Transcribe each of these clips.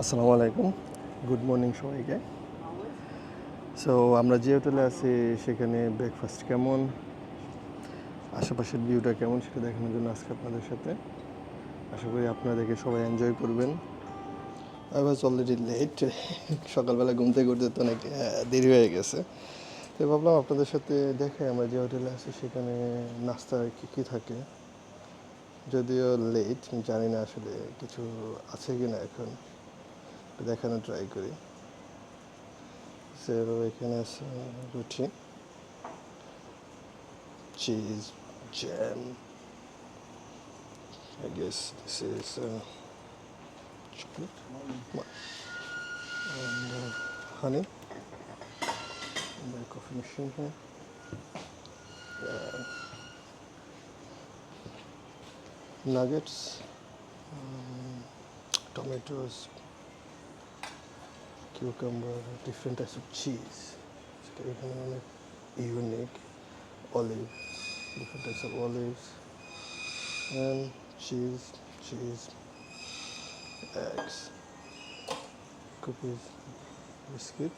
আসসালামু আলাইকুম। Good morning সবাইকে। সো আমরা যে হোটেলে আছি সেখানে ব্রেকফাস্ট কেমন? আশেপাশের ভিউটা কেমন সেটা দেখানোর জন্য আজকে আপনাদের সাথে। আশা করি আপনাদেরকে সবাই এনজয় করবেন। আই ওয়াজ অলরেডি লেট সকালবেলা ঘুম থেকে উঠতে তো অনেক দেরি হয়ে গেছে। তো ভাবলাম আপনাদের সাথে দেখে আমরা যে হোটেলে আছি, সেখানে নাস্তা কী কী থাকে। যদিও লেট জানি না আসলে কিছু আছে কি না এখন। দেখানো ট্রাই করি সো এখানে আছে রুটি cheese jam I guess this is uh, chocolate and uh, honey and the coffee machine here. Uh, nuggets, um, tomatoes, cucumber, different types of cheese. সেটা এখানে অনেক unique olive different types of olives and cheese, cheese, eggs, cookies, biscuit,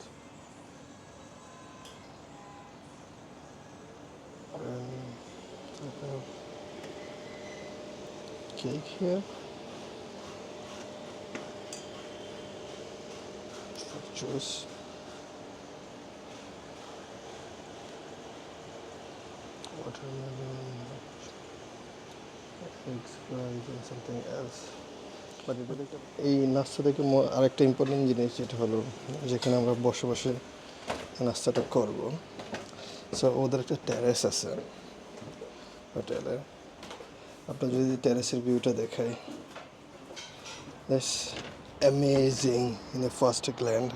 and I have cake here. Juice. Watermelon, eggs, and something else. এই নাস্তা থেকে আরেকটা important জিনিস যেটা হলো যেখানে আমরা বসে বসে নাস্তাটা করব। সো ওদের একটা টেরেস আছে। হোটেলে। আপনার যদি টেরেসের ভিউটা দেখাই। That's amazing in the first glance.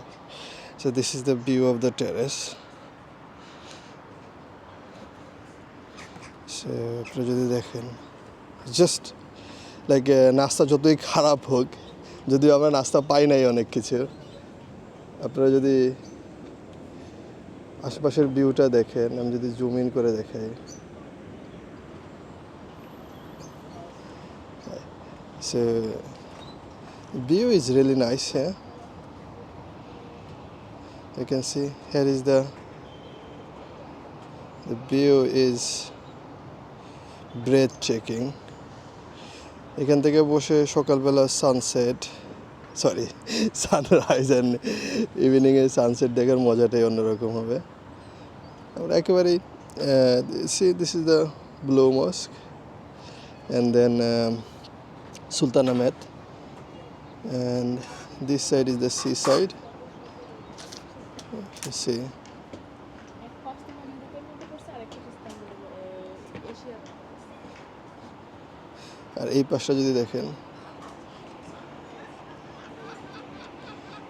So this is the view of the terrace. So, আপনারা যদি দেখেন জাস্ট লাইক নাস্তা যতই খারাপ হোক, যদিও আমরা নাস্তা পাই নাই অনেক কিছু, আপনারা যদি আশেপাশের ভিউটা দেখেন, আমি যদি জুম ইন করে দেখাই so view is really nice here you can see, here is the the view is breathtaking এখান থেকে বসে সকালবেলা সানসেট সরি সানরাইজ অ্যান্ড ইভিনিংয়ে সানসেট দেখার মজাটাই অন্যরকম হবে। আমরা একেবারেই see this is the blue mosque and then Sultan Ahmed and this side is the seaside. You see, আর এই পাশটা যদি দেখেন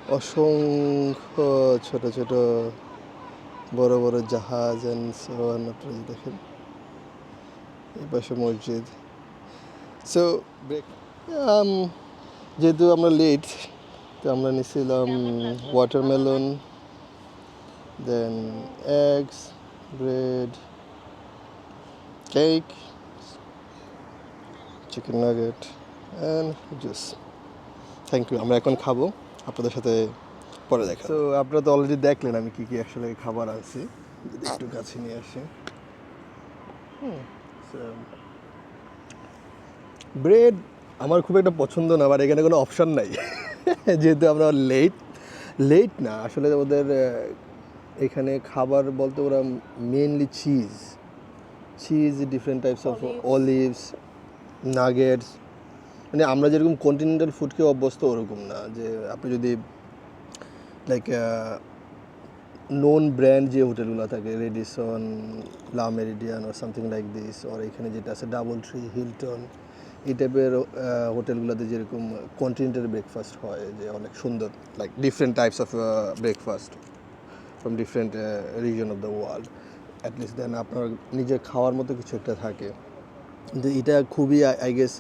অসংখ্য ছোট ছোট বড় বড় জাহাজ অ্যান্ড যদি দেখেন এই পাশে মসজিদ সো ব্রেক যেহেতু আমরা লেট তো আমরা নিয়েছিলাম watermelon then eggs bread cake chicken nugget and juice thank you আমরা এখন খাব আপনাদের সাথে পরে দেখা তো আপনারা তো অলরেডি দেখলেন আমি কী কী আসলে খাবার আনছি। যদি একটু কাছে নিয়ে আসি। ব্রেড আমার খুব একটা পছন্দ না আবার এখানে কোনো অপশান নাই। যেহেতু আমরা লেট লেট না আসলে ওদের এখানে খাবার বলতে ওরা mainly cheese cheese different types of olives nuggets মানে আমরা যেরকম কন্টিনেন্টাল ফুডকে অভ্যস্ত ওরকম না। যে আপনি যদি লাইক নন ব্র্যান্ড যে হোটেলগুলো থাকে Radisson le Meridien or something like this or এখানে যেটা আছে ডাবল ট্রি হিলটন এই টাইপের হোটেলগুলোতে যেরকম কন্টিনেন্টাল ব্রেকফাস্ট হয় যে অনেক সুন্দর like different types of breakfast from different region of the world at least then আপনার নিজের খাওয়ার মতো কিছু একটা থাকে। কিন্তু এটা খুবই আই গেস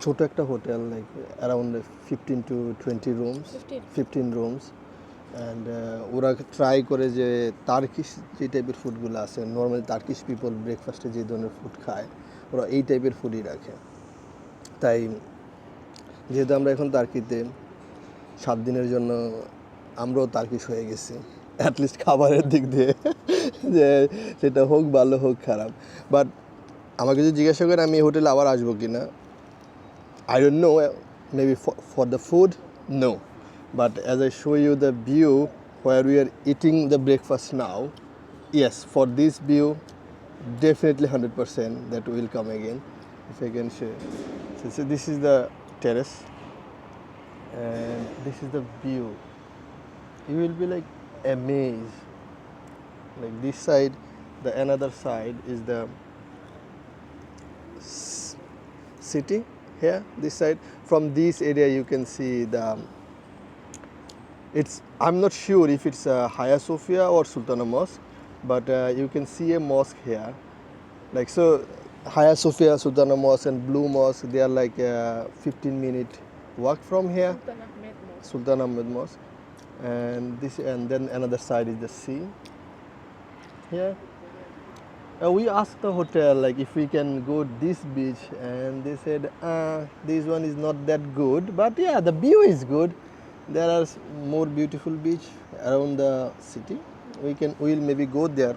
ছোট একটা hotel like around fifteen to twenty rooms fifteen rooms and ওরা ট্রাই করে যে তার্কিশ যে টাইপের ফুডগুলো আছে নর্মালি তার্কিশ পিপল ব্রেকফাস্টে যে ধরনের ফুড খায় ওরা এই টাইপের ফুডই রাখে। তাই যেহেতু আমরা এখন তার্কিতে সাত দিনের জন্য আমরাও তার্কিশ হয়ে গেছি। অ্যাটলিস্ট খাবারের দিক দিয়ে যে সেটা হোক ভালো হোক খারাপ। বাট আমাকে যদি জিজ্ঞাসা করেন আমি হোটেলে আবার আসব কি না I don't know uh, for, for the food, no. But as I show you the view where we are eating the breakfast now, yes, for this view, definitely 100% that will come again. If I can show. So, so this is the terrace, and this is the view. You will be like amazed. Like this side, the another side is the city here this side from this area you can see the it's i'm not sure if it's uh, Hagia sophia or sultana mosque but uh, you can see a mosque here. Like so Hagia sophia sultana mosque and blue mosque they are like a 15 minute walk from here. Sultan Ahmed Mosque. sultan ahmed mosque. And this and then another side is the sea. Here. Uh, we asked the hotel like if we can go this beach and they said uh, this one is not that good but yeah the view is good there are more beautiful beach around the city we can we'll maybe go there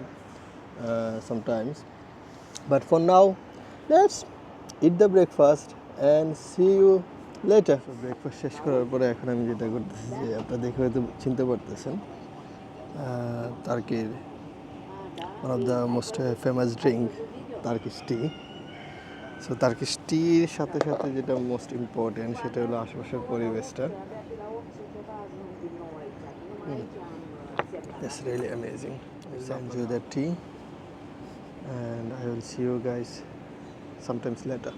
uh, sometimes but for now let's eat the breakfast and see you later breakfast শেষ করার পরে এখন আমি যেটা করতেছি যে আপনারা দেখে হয়তো চিনতে পারতেছেন তার্কির of the most uh, famous drink Turkish tea so Turkish টির সাথে সাথে যেটা মোস্ট ইম্পর্টেন্ট সেটা হলো আশেপাশের পরিবেশটা It's really amazing. Let's enjoy the tea and I will see you guys sometimes later.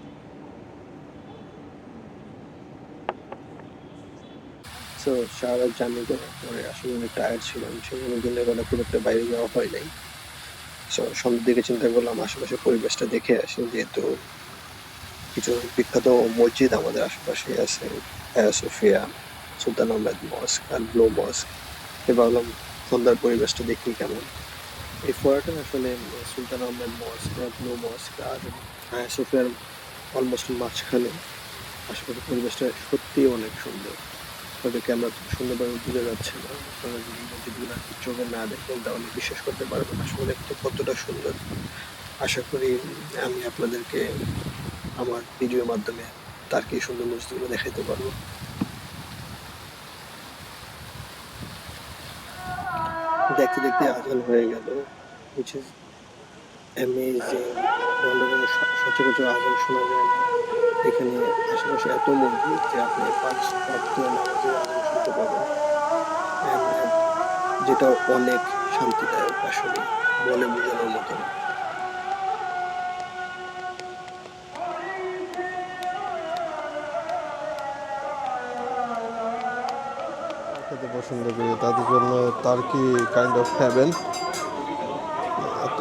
So Sara journey করার পরে আসলে অনেক টায়ার্ড ছিলাম সেজন্য দিনের বেলা খুব একটা বাইরে যাওয়া হয় নাই। সো সন্ধ্যের দিকে চিন্তা করলাম আশেপাশে পরিবেশটা দেখে আসি যেহেতু কিছু বিখ্যাত মসজিদ আমাদের আশেপাশে আছে। হ্যাঁ সোফিয়া সুলতান আহমেদ মস্ক আর ব্লো মস্ক। ভাবলাম সন্ধ্যার পরিবেশটা দেখি কেমন। এই ফোয়ারাটা আসলে Sultan Ahmed Mosque Blue Mosque আর সোফিয়ার অলমোস্ট মাঝখানে। আশেপাশে পরিবেশটা সত্যিই অনেক সুন্দর। তবে ক্যামেরা খুব সুন্দরভাবে বোঝা যাচ্ছে না। আপনারা যদি চোখে না দেখেন, তাহলে বিশ্বাস করতে পারবেন আসলে দেখতে কতটা সুন্দর। আশা করি আমি আপনাদেরকে আমার ভিডিওর মাধ্যমে তার কি সুন্দর মসজিদগুলো দেখাইতে পারব। দেখতে দেখতে আজান হয়ে গেল উইচ ইজ অ্যামেজিং লন্ডনে সচরাচর আজান শোনা যায় না। এখানে আশেপাশে এত মন্দির যে আপনি পাঁচ ভক্ত নামাজের আজান শুনতে পাবেন। যেটা অনেক শান্তিদায়ক আসলে বলে বোঝানোর মতো না। পছন্দ করি, তাদের জন্য তার্কি কাইন্ড অফ হ্যাভেন এত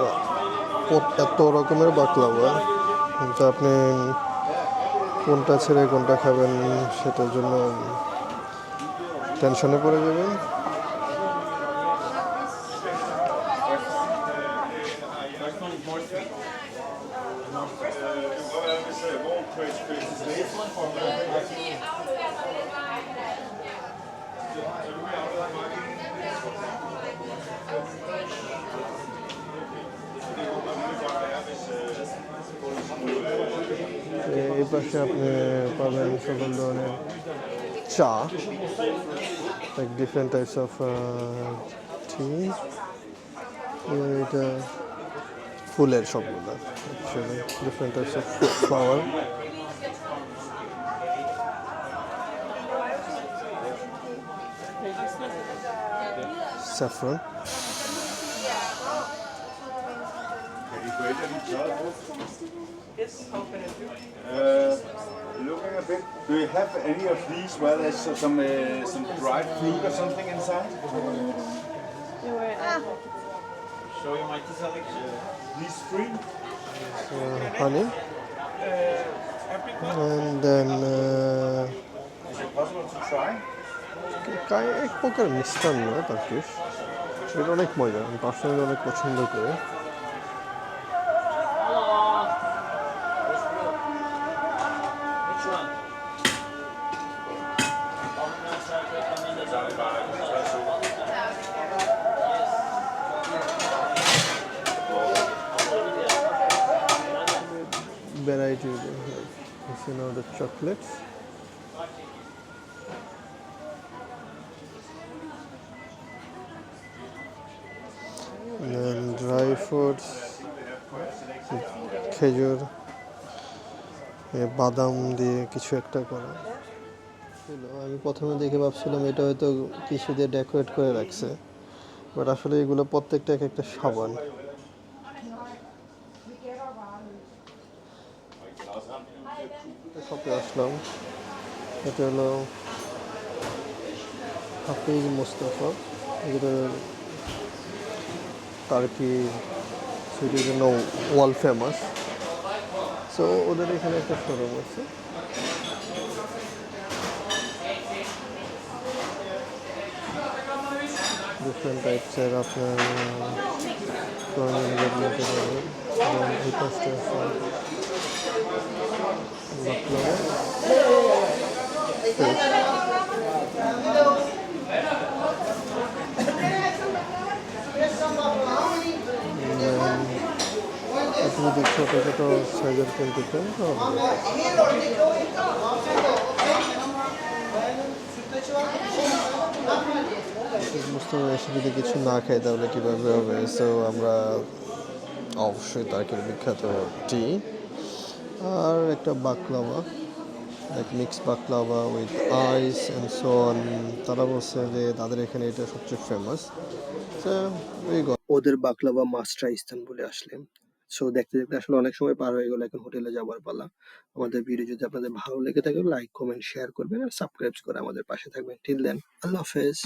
এত রকমের বাকলাওয়া কিন্তু আপনি কোনটা ছেড়ে কোনটা খাবেন সেটার জন্য টেনশনে পড়ে যাবেন। এই পাশে আপনি পাবেন সকল ধরনের চা like different types of tea এটা ফুলের সবগুলো different types of flower saffron Uh, looking a bit. Do you have any of these where there's uh, some uh, some dried fruit or something inside? They were at Show you my selection. These three. uh, honey and then uh, Is it possible to try? এক প্রকার মিষ্টান্ন তারকিশ এটা অনেক মজা, আমি personally অনেক পছন্দ করে variety we have. This. Fruits খেজুর বাদাম দিয়ে কিছু একটা করা। আমি প্রথমে দেখে ভাবছিলাম এটা হয়তো কিছু দিয়ে ডেকোরেট করে রাখছে বাট আসলে এগুলো প্রত্যেকটা এক একটা সাবান। শপে আসলাম এটা হলো হাফিজ মুস্তফা এগুলো টার্কি সুইটের জন্য ওয়ার্ল্ড ফেমাস সো ওদের এখানে একটা শোরুম আছে। ডিফারেন্ট টাইপসের আপনার নিতে পারবেন এবং এই পাশটা যদি ছোটো ছোটো সাইজের কিনতে বুঝতে এসে যদি কিছু না খাই তাহলে কীভাবে হবে? সো আমরা অবশ্যই তাকে বিখ্যাত টি। আর একটা baklava like mix baklava with ice and so on তারা বলছে যে তাদের এখানে এটা সবচেয়ে ফেমাস ওদের বাকলাভা মাস্টার ইস্তানবুলে আসলে। সো দেখতে দেখতে আসলে অনেক সময় পার হয়ে গেলো এখন হোটেলে যাওয়ার পালা। আমাদের ভিডিও যদি আপনাদের ভালো লেগে থাকে লাইক কমেন্ট শেয়ার করবেন আর সাবস্ক্রাইব করে আমাদের পাশে থাকবেন। টিল দেন আল্লাহ হাফেজ।